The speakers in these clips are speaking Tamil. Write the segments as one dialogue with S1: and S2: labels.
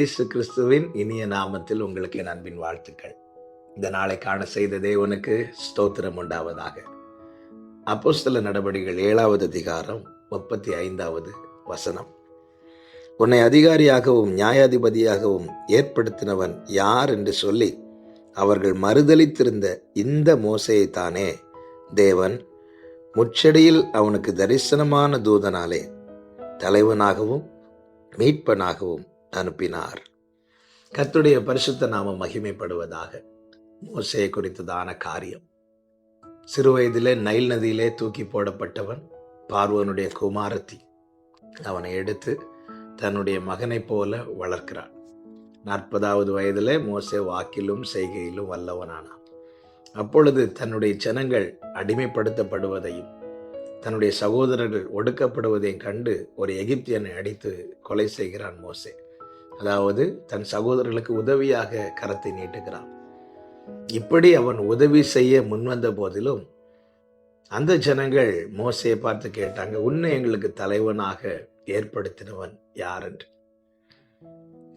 S1: இயேசு கிறிஸ்துவின் இனிய நாமத்தில் உங்களுக்கு என் அன்பின் வாழ்த்துக்கள். இந்த நாளை காண செய்த தேவனுக்கு ஸ்தோத்திரம் உண்டாவதாக. அப்போ சில நடவடிக்கைகள் ஏழாவது அதிகாரம் முப்பத்தி ஐந்தாவது வசனம். உன்னை அதிகாரியாகவும் நியாயாதிபதியாகவும் ஏற்படுத்தினவன் யார் என்று சொல்லி அவர்கள் மறுதலித்திருந்த இந்த மோசையைத்தானே. தேவன் முச்சடியில் அவனுக்கு தரிசனமான தூதனாலே தலைவனாகவும் மீட்பனாகவும் அனுப்பினார். கத்துடைய பரிசுத்த நாம மகிமைப்படுவதாக மோசே குறித்ததான காரியம். சிறுவயதிலே நைல் நதியிலே தூக்கி போடப்பட்டவன் பார்வனுடைய குமாரத்தி. அவனை எடுத்து தன்னுடைய மகனைப் போல வளர்க்கிறான். நாற்பதாவது வயதிலே மோசே வாக்கிலும் செய்கையிலும் வல்லவனானான். அப்பொழுது தன்னுடைய ஜனங்கள் அடிமைப்படுத்தப்படுவதையும் தன்னுடைய சகோதரர்கள் ஒடுக்கப்படுவதையும் கண்டு ஒரு எகிப்தியனை அடித்து கொலை செய்கிறான் மோசே. அதாவது தன் சகோதரர்களுக்கு உதவியாக கரத்தை நீட்டுகிறான். இப்படி அவன் உதவி செய்ய முன்வந்த போதிலும் அந்த ஜனங்கள் மோசையை பார்த்து கேட்டாங்க உன்னை எங்களுக்கு தலைவனாக ஏற்படுத்தினவன் யார்? என்று.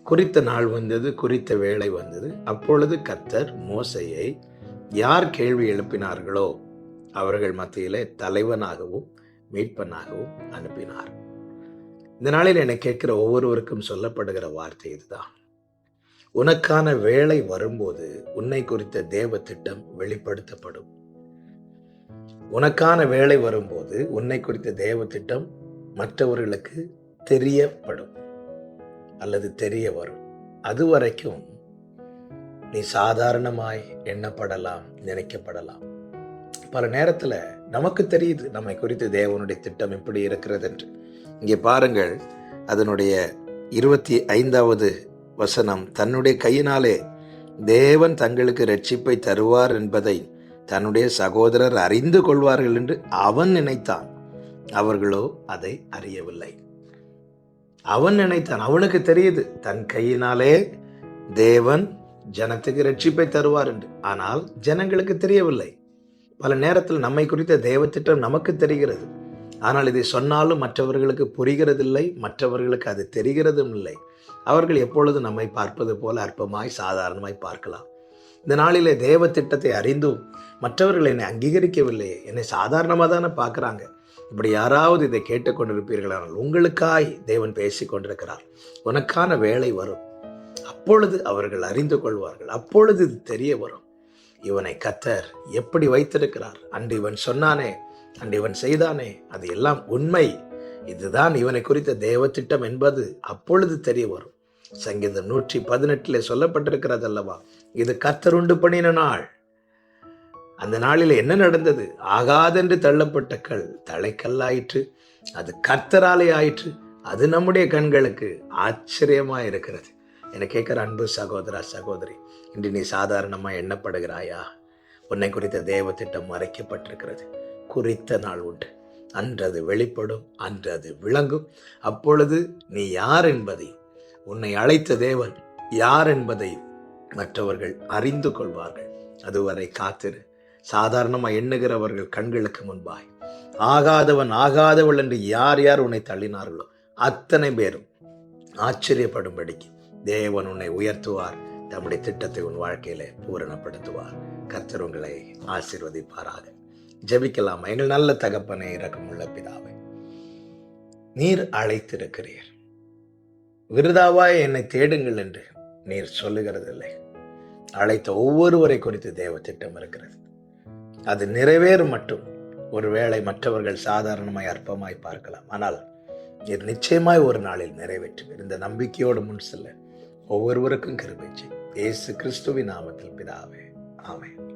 S1: குறித்த நாள் வந்தது குறித்த வேலை வந்தது. அப்பொழுது கத்தர் மோசையை யார் கேள்வி எழுப்பினார்களோ அவர்கள் மத்தியிலே தலைவனாகவும் மீட்பனாகவும் அனுப்பினார். இந்த நாளில் என்னை கேட்கிற ஒவ்வொருவருக்கும் சொல்லப்படுகிற வார்த்தை இதுதான். உனக்கான வேலை வரும்போது உன்னை குறித்த தேவ திட்டம் வெளிப்படுத்தப்படும். உனக்கான வேலை வரும்போது உன்னை குறித்த தேவ திட்டம் மற்றவர்களுக்கு தெரியப்படும். அல்லது தெரிய வரும். அது வரைக்கும் நீ சாதாரணமாய் எண்ணப்படலாம் நினைக்கப்படலாம். பல நேரத்தில் நமக்கு தெரியுது நம்மை குறித்து தேவனுடைய திட்டம் எப்படி இருக்கிறது என்று. இங்கே பாருங்கள் அதனுடைய இருபத்தி ஐந்தாவது வசனம் தன்னுடைய கையினாலே தேவன் தங்களுக்கு ரட்சிப்பை தருவார் என்பதை தன்னுடைய சகோதரர் அறிந்து கொள்வார்கள் என்று அவன் நினைத்தான். அவர்களோ அதை அறியவில்லை. அவன் நினைத்தான். அவனுக்கு தெரியுது தன் கையினாலே தேவன் ஜனத்துக்கு ரட்சிப்பை தருவார் என்று. ஆனால் ஜனங்களுக்கு தெரியவில்லை. பல நேரத்தில் நம்மை குறித்த தேவ திட்டம் நமக்கு தெரிகிறது. ஆனால் இதை சொன்னாலும் மற்றவர்களுக்கு புரிகிறதில்லை மற்றவர்களுக்கு அது தெரிகிறதும் இல்லை. அவர்கள் எப்பொழுது நம்மை பார்ப்பது போல அற்பமாய் சாதாரணமாய் பார்க்கலாம். இந்த நாளிலே தேவ திட்டத்தை அறிந்தும் மற்றவர்கள் என்னை அங்கீகரிக்கவில்லையே என்னை சாதாரணமாக தானே பார்க்குறாங்க. இப்படி யாராவது இதை கேட்டுக்கொண்டிருப்பீர்களானால் உங்களுக்காய் தேவன் பேசி கொண்டிருக்கிறார். உனக்கான வேலை வரும். அப்பொழுது அவர்கள் அறிந்து கொள்வார்கள். அப்பொழுது இது தெரிய வரும். இவனை கத்தர் எப்படி வைத்திருக்கிறார்? அன்று இவன் சொன்னானே அண்ட் இவன் செய்தானே அது எல்லாம் உண்மை. இதுதான் இவனை குறித்த தேவ திட்டம் என்பது அப்பொழுது தெரிய வரும். சங்கீதம் நூற்றி பதினெட்டிலே சொல்லப்பட்டிருக்கிறது அல்லவா இது கத்தருண்டு பண்ணின நாள். அந்த நாளில் என்ன நடந்தது? ஆகாதென்று தள்ளப்பட்ட கல் தலைக்கல்லாயிற்று. அது கர்த்தராலே ஆயிற்று. அது நம்முடைய கண்களுக்கு ஆச்சரியமா இருக்கிறது. என கேட்கிற அன்பு சகோதரா சகோதரி இன்று நீ சாதாரணமாக எண்ணப்படுகிறாயா? உன்னை குறித்த தேவ திட்டம் மறைக்கப்பட்டிருக்கிறது. குறித்த நாள் உண்டு. அன்று அது வெளிப்படும் அன்று அது விளங்கும். அப்பொழுது நீ யார் என்பதை உன்னை அழைத்த தேவன் யார் என்பதை மற்றவர்கள் அறிந்து கொள்வார்கள். அதுவரை காத்திரு. சாதாரணமாக எண்ணுகிறவர்கள் கண்களுக்கு முன்பாய். ஆகாதவன் ஆகாதவள் என்று யார் யார் உன்னை தள்ளினார்களோ அத்தனை பேரும் ஆச்சரியப்படும்படிக்கு தேவன் உன்னை உயர்த்துவார். தம்முடைய திட்டத்தை உன் வாழ்க்கையில பூரணப்படுத்துவார். கர்த்தர் உங்களை ஆசீர்வதிப்பாராக. ஜெபிக்கலாம்? எங்கள் நல்ல தகப்பனை இறக்கமுள்ள பிதாவை நீர் அழைத்திருக்கிறீர். விருதாவாய் என்னை தேடுங்கள் என்று நீர் சொல்லுகிறதில்லை. அழைத்த ஒவ்வொருவரை குறித்து தேவ திட்டம் இருக்கிறது. அது நிறைவேறும் மட்டும். ஒருவேளை மற்றவர்கள் சாதாரணமாய் அற்பமாய் பார்க்கலாம். ஆனால் நீர் நிச்சயமாய் ஒரு நாளில் நிறைவேற்றுவீர் இந்த நம்பிக்கையோடு முன் செல்ல ஒவ்வொருவருக்கும் கிருபை இயேசு கிறிஸ்துவின் நாமத்தில் பிதாவே ஆமென்.